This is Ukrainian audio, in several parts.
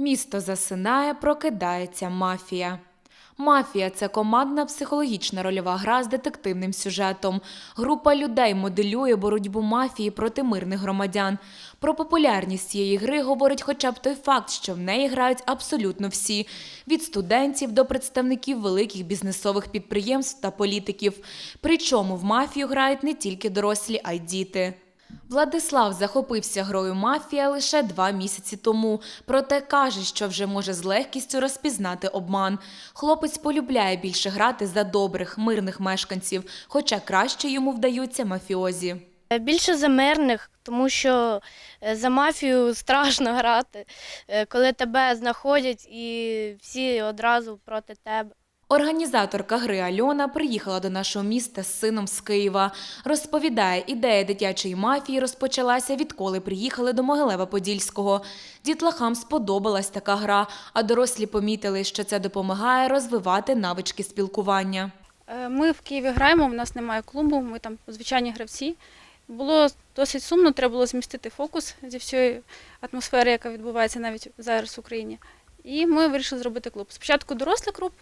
Місто засинає, прокидається мафія. Мафія це командна психологічна рольова гра з детективним сюжетом. Група людей моделює боротьбу мафії проти мирних громадян. Про популярність цієї гри говорить хоча б той факт, що в неї грають абсолютно всі: від студентів до представників великих бізнесових підприємств та політиків. Причому в мафію грають не тільки дорослі, а й діти. Владислав захопився грою мафія лише два місяці тому, проте каже, що вже може з легкістю розпізнати обман. Хлопець полюбляє більше грати за добрих, мирних мешканців, хоча краще йому вдаються мафіозі. Е, Більше за мирних, тому що е, за мафію страшно грати, е, коли тебе знаходять і всі одразу проти тебе. Організаторка гри Альона приїхала до нашого міста з сином з Києва. Розповідає, ідея дитячої мафії розпочалася відколи приїхали до Могилева-Подільського. Дітлахам сподобалась така гра, а дорослі помітили, що це допомагає розвивати навички спілкування. Е, Ми в Києві граємо, у нас немає клубу, ми там звичайні гравці. Було досить сумно, треба було змістити фокус зі всієї атмосфери, яка відбувається навіть зараз в Україні. І ми вирішили зробити клуб. Спочатку дорослий клуб,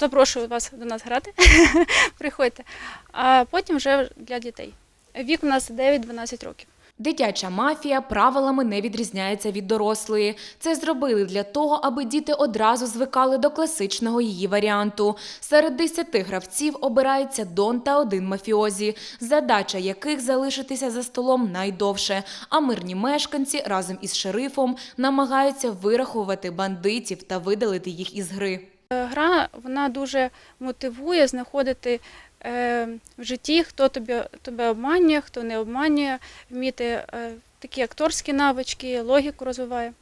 запрошую вас до нас грати, приходьте, а потім вже для дітей. Вік у нас 9-12 років. Дитяча мафія правилами не відрізняється від дорослої. Це зробили для того, аби діти одразу звикали до класичного її варіанту. Серед десяти гравців обираються Дон та один мафіозі, задача яких залишитися за столом найдовше. А мирні мешканці разом із шерифом намагаються вирахувати бандитів та видалити їх із гри. Е, Гра вона дуже мотивує знаходити е, в житті, хто тобі, тебе обманює, хто не обманює, вміти е, такі акторські навички, логіку розвиває.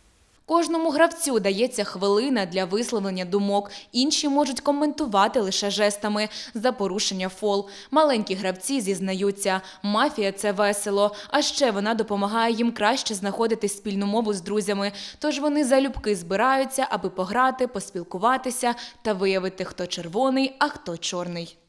Кожному гравцю дається хвилина для висловлення думок. Інші можуть коментувати лише жестами за порушення фол. Маленькі гравці зізнаються, мафія це весело. А ще вона допомагає їм краще знаходити спільну мову з друзями. Тож вони залюбки збираються, аби пограти, поспілкуватися та виявити, хто червоний, а хто чорний.